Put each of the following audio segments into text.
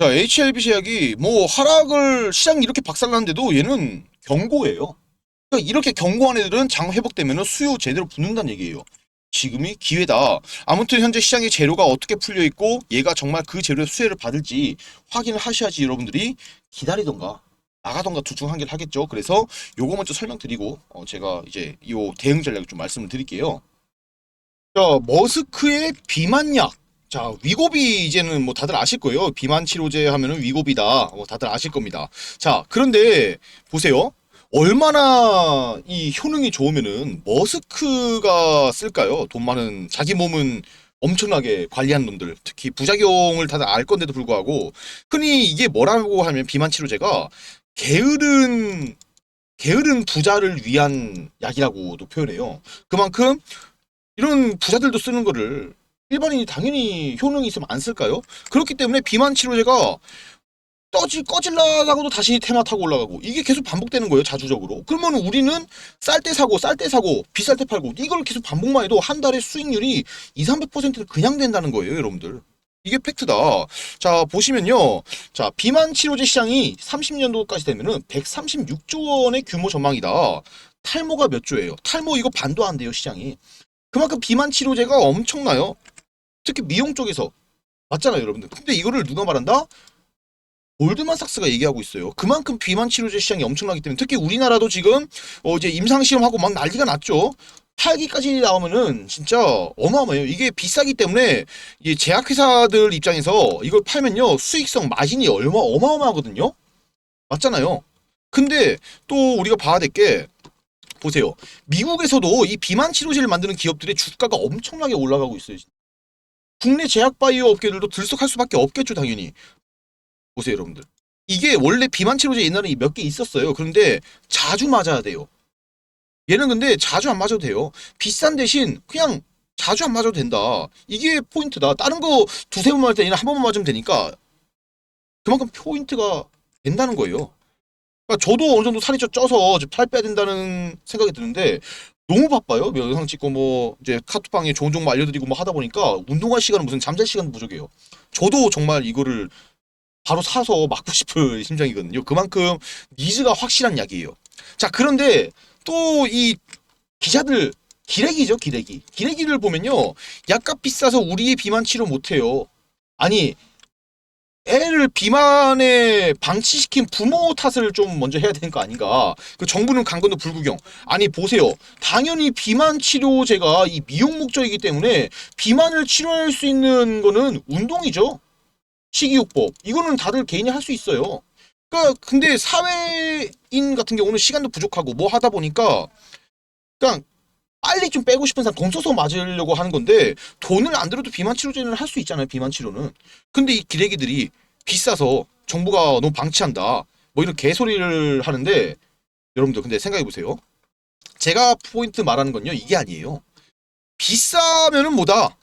자, HLB 제약이 뭐 하락을 시장이 이렇게 박살났는데도 얘는 경고예요. 그러니까 이렇게 경고한 애들은 장 회복되면 수요 제대로 붙는다는 얘기예요. 지금이 기회다. 아무튼 현재 시장의 재료가 어떻게 풀려 있고 얘가 정말 그 재료의 수혜를 받을지 확인을 하셔야지 여러분들이 기다리던가 나가던가 둘 중 한 개를 하겠죠. 그래서 요거 먼저 설명드리고 어, 제가 이제 요 대응 전략을 좀 말씀을 드릴게요. 자, 머스크의 비만약. 자, 위고비 이제는 뭐 다들 아실 거예요. 비만 치료제 하면은 위고비다. 뭐 다들 아실 겁니다. 자, 그런데 보세요. 얼마나 이 효능이 좋으면은 머스크가 쓸까요? 돈 많은 자기 몸은 엄청나게 관리한 놈들, 특히 부작용을 다들 알 건데도 불구하고 흔히 이게 뭐라고 하면 비만 치료제가 게으른 게으른 부자를 위한 약이라고도 표현해요. 그만큼 이런 부자들도 쓰는 거를 일반인이 당연히 효능이 있으면 안 쓸까요? 그렇기 때문에 비만 치료제가 떠지 꺼질라다가도 다시 테마 타고 올라가고 이게 계속 반복되는 거예요 자주적으로. 그러면 우리는 쌀 때 사고 쌀 때 사고 비쌀 때 팔고 이걸 계속 반복만 해도 한 달에 수익률이 2, 300%는 그냥 된다는 거예요 여러분들. 이게 팩트다. 자 보시면요. 자 비만 치료제 시장이 30년도까지 되면은 136조 원의 규모 전망이다. 탈모가 몇 조예요? 탈모 이거 반도 안 돼요 시장이. 그만큼 비만 치료제가 엄청나요 특히 미용 쪽에서 맞잖아요 여러분들 근데 이거를 누가 말한다 골드만삭스가 얘기하고 있어요. 그만큼 비만 치료제 시장이 엄청나기 때문에 특히 우리나라도 지금 어 이제 임상 시험하고 막 난리가 났죠. 8기까지 나오면은 진짜 어마어마해요. 이게 비싸기 때문에 이 제약회사들 입장에서 이걸 팔면요 수익성 마진이 얼마 어마어마하거든요. 맞잖아요. 근데 또 우리가 봐야 될 게 보세요. 미국에서도 이 비만 치료제를 만드는 기업들의 주가가 엄청나게 올라가고 있어요. 국내 제약 바이오 업계들도 들썩할 수밖에 없겠죠, 당연히. 보세요, 여러분들. 이게 원래 비만 치료제 옛날에 몇 개 있었어요. 그런데 자주 맞아야 돼요. 얘는 근데 자주 안 맞아도 돼요. 비싼 대신 그냥 자주 안 맞아도 된다. 이게 포인트다. 다른 거 두세 번 맞을 때 얘는 한 번만 맞으면 되니까 그만큼 포인트가 된다는 거예요. 그러니까 저도 어느 정도 살이 좀 쪄서 좀살 빼야 된다는 생각이 드는데 너무 바빠요. 뭐 영상 찍고 뭐 이제 카톡방에 정보 알려드리고 뭐 하다 보니까 운동할 시간은 무슨 잠잘 시간 부족해요. 저도 정말 이거를 바로 사서 맞고 싶은 심정이거든요. 그만큼 니즈가 확실한 약이에요. 자, 그런데 또 이 기자들 기레기죠, 기레기. 기레기를 보면요. 약값 비싸서 우리의 비만 치료 못해요. 아니, 애를 비만에 방치시킨 부모 탓을 좀 먼저 해야 되는 거 아닌가. 그 정부는 강건도 불구경. 아니, 보세요. 당연히 비만 치료제가 이 미용 목적이기 때문에 비만을 치료할 수 있는 거는 운동이죠. 식이요법 이거는 다들 개인이 할 수 있어요. 그러니까 근데 사회인 같은 경우는 시간도 부족하고 뭐 하다 보니까 그냥 빨리 좀 빼고 싶은 사람 돈 써서 맞으려고 하는 건데 돈을 안 들어도 비만 치료제는 할 수 있잖아요. 비만 치료는. 근데 이 기레기들이 비싸서 정부가 너무 방치한다. 뭐 이런 개소리를 하는데 여러분들 근데 생각해 보세요. 제가 포인트 말하는 건요 이게 아니에요. 비싸면은 뭐다.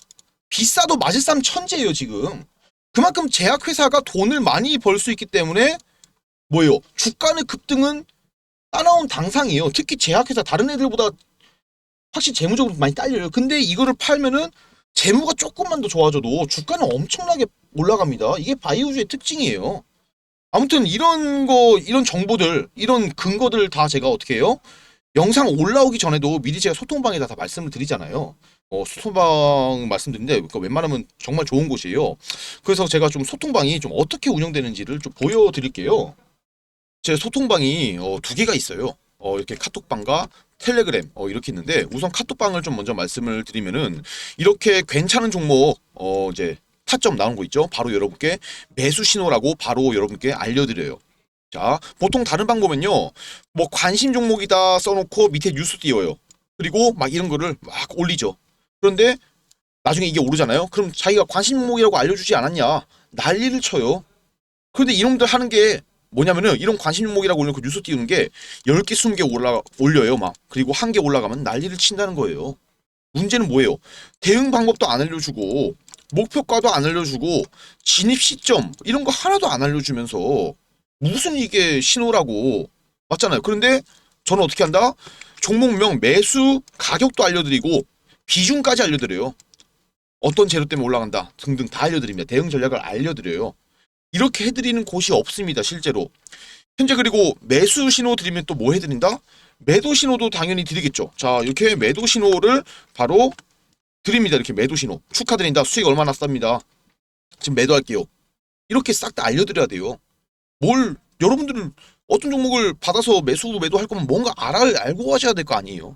비싸도 맞을 사람 천재예요 지금. 그만큼 제약회사가 돈을 많이 벌 수 있기 때문에 뭐예요? 주가의 급등은 따라온 당상이에요. 특히 제약회사 다른 애들보다 확실히 재무적으로 많이 딸려요. 근데 이거를 팔면은 재무가 조금만 더 좋아져도 주가는 엄청나게 올라갑니다. 이게 바이오주의 특징이에요. 아무튼 이런 거 이런 정보들 이런 근거들 다 제가 어떻게 해요? 영상 올라오기 전에도 미리 제가 소통방에다 다 말씀을 드리잖아요. 어, 소통방 말씀드린데 그러니까 웬만하면 정말 좋은 곳이에요. 그래서 제가 좀 소통방이 좀 어떻게 운영되는지를 좀 보여드릴게요. 제 소통방이 어, 두 개가 있어요. 어, 이렇게 카톡방과 텔레그램 어, 이렇게 있는데 우선 카톡방을 좀 먼저 말씀을 드리면은 이렇게 괜찮은 종목 어, 이제 타점 나온 거 있죠. 바로 여러분께 매수 신호라고 바로 여러분께 알려드려요. 자, 보통 다른 방법은요, 뭐 관심 종목이다 써놓고 밑에 뉴스 띄워요. 그리고 막 이런 거를 막 올리죠. 그런데 나중에 이게 오르잖아요. 그럼 자기가 관심 종목이라고 알려주지 않았냐? 난리를 쳐요. 그런데 이놈들 하는 게 뭐냐면은 이런 관심 종목이라고 올려놓고 뉴스 띄우는 게 10개, 20개 올라, 올려요, 막. 그리고 한 개 올라가면 난리를 친다는 거예요. 문제는 뭐예요? 대응 방법도 안 알려주고, 목표가도 안 알려주고, 진입 시점, 이런 거 하나도 안 알려주면서, 무슨 이게 신호라고. 맞잖아요. 그런데 저는 어떻게 한다? 종목명, 매수, 가격도 알려드리고, 비중까지 알려드려요. 어떤 재료 때문에 올라간다 등등 다 알려드립니다. 대응 전략을 알려드려요. 이렇게 해드리는 곳이 없습니다 실제로. 현재 그리고 매수 신호 드리면 또 뭐 해드린다? 매도 신호도 당연히 드리겠죠. 자 이렇게 매도 신호를 바로 드립니다. 이렇게 매도 신호. 축하드린다. 수익 얼마나 쌉니다. 지금 매도할게요. 이렇게 싹 다 알려드려야 돼요. 뭘 여러분들은 어떤 종목을 받아서 매수 매도할 거면 뭔가 알아, 알고 하셔야 될 거 아니에요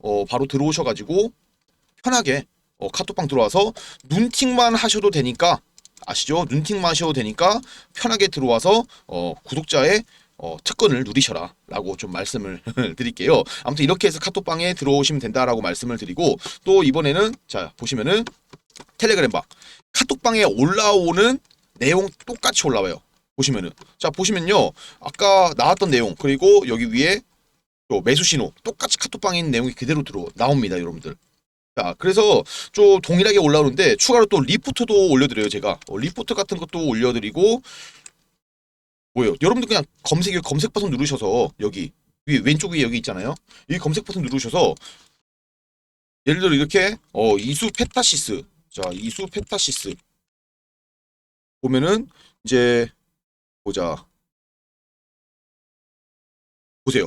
어 바로 들어오셔가지고 편하게 어, 카톡방 들어와서 눈팅만 하셔도 되니까 아시죠? 눈팅만 하셔도 되니까 편하게 들어와서 어, 구독자의 어, 특권을 누리셔라 라고 좀 말씀을 드릴게요. 아무튼 이렇게 해서 카톡방에 들어오시면 된다라고 말씀을 드리고 또 이번에는 자 보시면은 텔레그램방 카톡방에 올라오는 내용 똑같이 올라와요. 보시면은 자 보시면요 아까 나왔던 내용 그리고 여기 위에 또 매수 신호 똑같이 카톡방에 있는 내용이 그대로 들어 나옵니다 여러분들. 자, 그래서 좀 동일하게 올라오는데 추가로 또 리포트도 올려드려요, 제가. 어, 리포트 같은 것도 올려드리고 뭐예요? 여러분들 그냥 검색 검색 버튼 누르셔서 여기 위 왼쪽 위에 여기 있잖아요. 이 검색 버튼 누르셔서 예를 들어 이렇게 어 이수 페타시스 자 이수 페타시스 보면은 이제 보자 보세요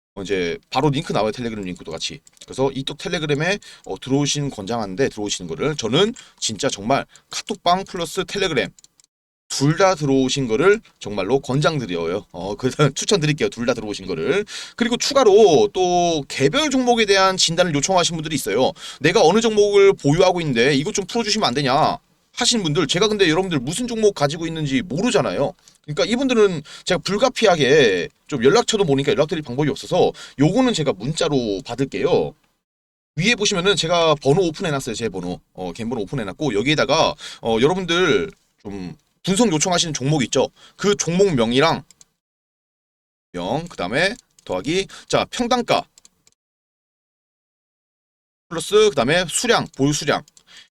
이제 바로 링크 나와요 텔레그램 링크도 같이 그래서 이쪽 텔레그램에 어, 들어오신 권장하는데 들어오시는 거를 저는 진짜 정말 카톡방 플러스 텔레그램 둘 다 들어오신 거를 정말로 권장드려요. 어, 그래서 추천드릴게요. 둘 다 들어오신 거를. 그리고 추가로 또 개별 종목에 대한 진단을 요청하신 분들이 있어요. 내가 어느 종목을 보유하고 있는데 이것 좀 풀어주시면 안 되냐 하시는 분들 제가 근데 여러분들 무슨 종목 가지고 있는지 모르잖아요. 그러니까 이분들은 제가 불가피하게 좀 연락처도 모르니까 연락드릴 방법이 없어서 요거는 제가 문자로 받을게요. 위에 보시면은 제가 번호 오픈해놨어요 제 번호 어 개인 번호 오픈해놨고 여기에다가 어 여러분들 좀 분석 요청하시는 종목 있죠 그 종목명이랑 명 그 다음에 더하기 자 평단가 플러스 그 다음에 수량 보유 수량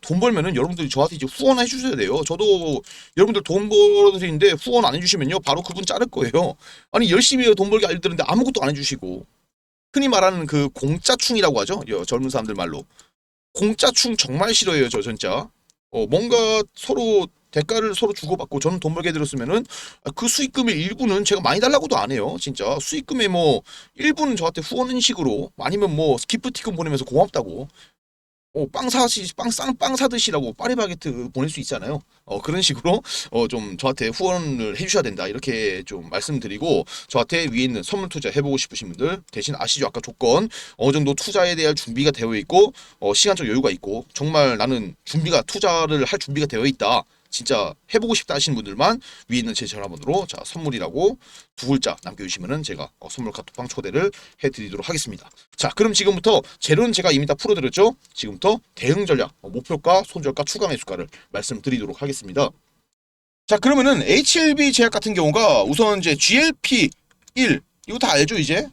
돈 벌면은 여러분들이 저한테 이제 후원 해 주셔야 돼요. 저도 여러분들 돈 벌어드리는데 후원 안 해주시면요 바로 그분 자를 거예요. 아니 열심히 돈 벌게 알려드리는데 아무것도 안 해주시고 흔히 말하는 그 공짜충이라고 하죠. 여- 젊은 사람들 말로 공짜충 정말 싫어해요. 저 진짜 어, 뭔가 서로 대가를 서로 주고받고 저는 돈 벌게 아, 그 수익금의 일부는 제가 많이 달라고도 안 해요. 진짜 수익금의 뭐 일부는 저한테 후원식으로 아니면 뭐 기프티콘 보내면서 고맙다고 어, 빵 사시 빵빵 사드시라고 파리바게트 보낼 수 있잖아요. 어, 그런 식으로 어, 좀 저한테 후원을 해주셔야 된다 이렇게 좀 말씀드리고 저한테 위에 있는 선물 투자 해보고 싶으신 분들 대신 아시죠 아까 조건 어느 정도 투자에 대한 준비가 되어 있고 어, 시간적 여유가 있고 정말 나는 준비가 투자를 할 준비가 되어 있다. 진짜 해보고 싶다 하시는 분들만 위에 있는 제 전화번호로 자 선물이라고 두 글자 남겨주시면은 제가 어, 선물 카톡방 초대를 해드리도록 하겠습니다. 자 그럼 지금부터 재료는 제가 이미 다 풀어드렸죠. 지금부터 대응 전략, 어, 목표가, 손절가, 추가 매수가를 말씀드리도록 하겠습니다. 자 그러면은 HLB 제약 같은 경우가 우선 이제 GLP 1 이거 다 알죠 이제?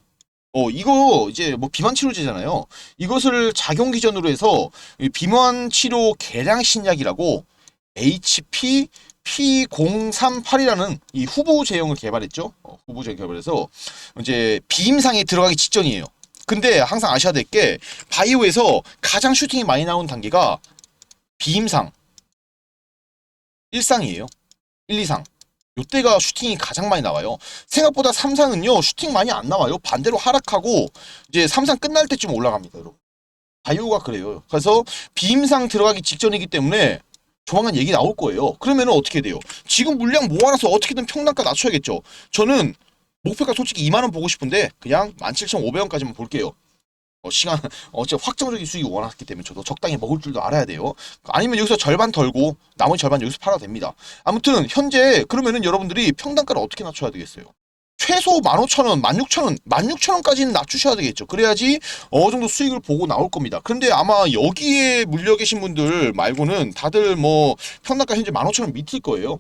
어 이거 이제 뭐 비만 치료제잖아요. 이것을 작용 기전으로 해서 이 비만 치료 개량 신약이라고 HP P038이라는 이 후보 제형을 개발했죠. 어, 후보 제형 개발해서 이제 비임상에 들어가기 직전이에요. 근데 항상 아셔야 될 게 바이오에서 가장 슈팅이 많이 나온 단계가 비임상 1상이에요. 1, 2상. 요때가 슈팅이 가장 많이 나와요. 생각보다 3상은요, 슈팅 많이 안 나와요. 반대로 하락하고, 이제 3상 끝날 때쯤 올라갑니다, 여러분. 바이오가 그래요. 그래서 비임상 들어가기 직전이기 때문에 조만간 얘기 나올 거예요. 그러면 어떻게 돼요? 지금 물량 모아놔서 어떻게든 평단가 낮춰야겠죠. 저는 목표가 솔직히 2만 원 보고 싶은데 그냥 17,500원까지만 볼게요. 어, 시간 어째 확정적인 수익이 원하기 때문에 저도 적당히 먹을 줄도 알아야 돼요. 아니면 여기서 절반 덜고 나머지 절반 여기서 팔아도 됩니다. 아무튼 현재 그러면은 여러분들이 평단가를 어떻게 낮춰야 되겠어요? 최소 15,000원, 16,000원, 16,000원까지는 낮추셔야 되겠죠. 그래야지 어느 정도 수익을 보고 나올 겁니다. 그런데 아마 여기에 물려 계신 분들 말고는 다들 뭐 평단가 현재 15,000원 밑일 거예요.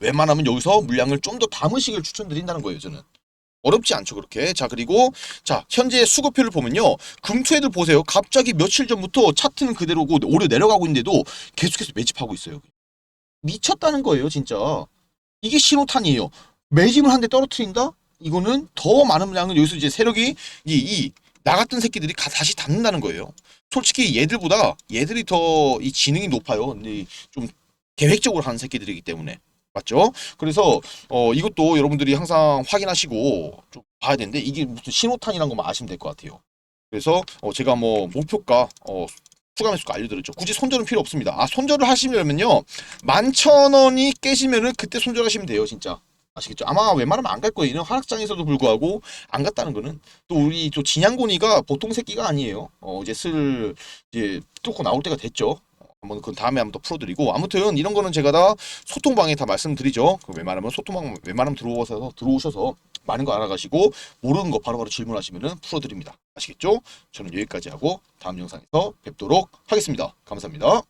웬만하면 여기서 물량을 좀 더 담으시길 추천드린다는 거예요, 저는. 어렵지 않죠, 그렇게. 자, 그리고 자, 현재 수급표를 보면요. 금투애들 보세요. 갑자기 며칠 전부터 차트는 그대로고 오래 내려가고 있는데도 계속해서 매집하고 있어요. 미쳤다는 거예요, 진짜. 이게 신호탄이에요. 매집을 한 대 떨어뜨린다? 이거는 더 많은 물량을 여기서 이제 세력이 이, 이 나갔던 새끼들이 가- 다시 담는다는 거예요. 솔직히 얘들보다 얘들이 더 이 지능이 높아요. 좀 계획적으로 하는 새끼들이기 때문에. 맞죠? 그래서 어 이것도 여러분들이 항상 확인하시고 좀 봐야 되는데 이게 무슨 신호탄이란 것만 아시면 될 것 같아요. 그래서 어 제가 뭐 목표가 어 추가 매수가 알려드렸죠. 굳이 손절은 필요 없습니다. 아 손절을 하시려면요 만천 원이 깨시면은 그때 손절하시면 돼요, 진짜. 아시겠죠? 아마 웬만하면 안 갈 거예요. 이런 하락장에서도 불구하고 안 갔다는 거는 또 우리 또 진양곤이가 보통 새끼가 아니에요. 어 이제 슬 이제 뚫고 나올 때가 됐죠. 어, 한번 그건 다음에 한번 더 풀어드리고 아무튼 이런 거는 제가 다 소통방에 다 말씀드리죠. 그 웬만하면 소통방 웬만하면 들어오셔서 들어오셔서 많은 거 알아가시고 모르는 거 바로바로 질문하시면은 풀어드립니다. 아시겠죠? 저는 여기까지 하고 다음 영상에서 뵙도록 하겠습니다. 감사합니다.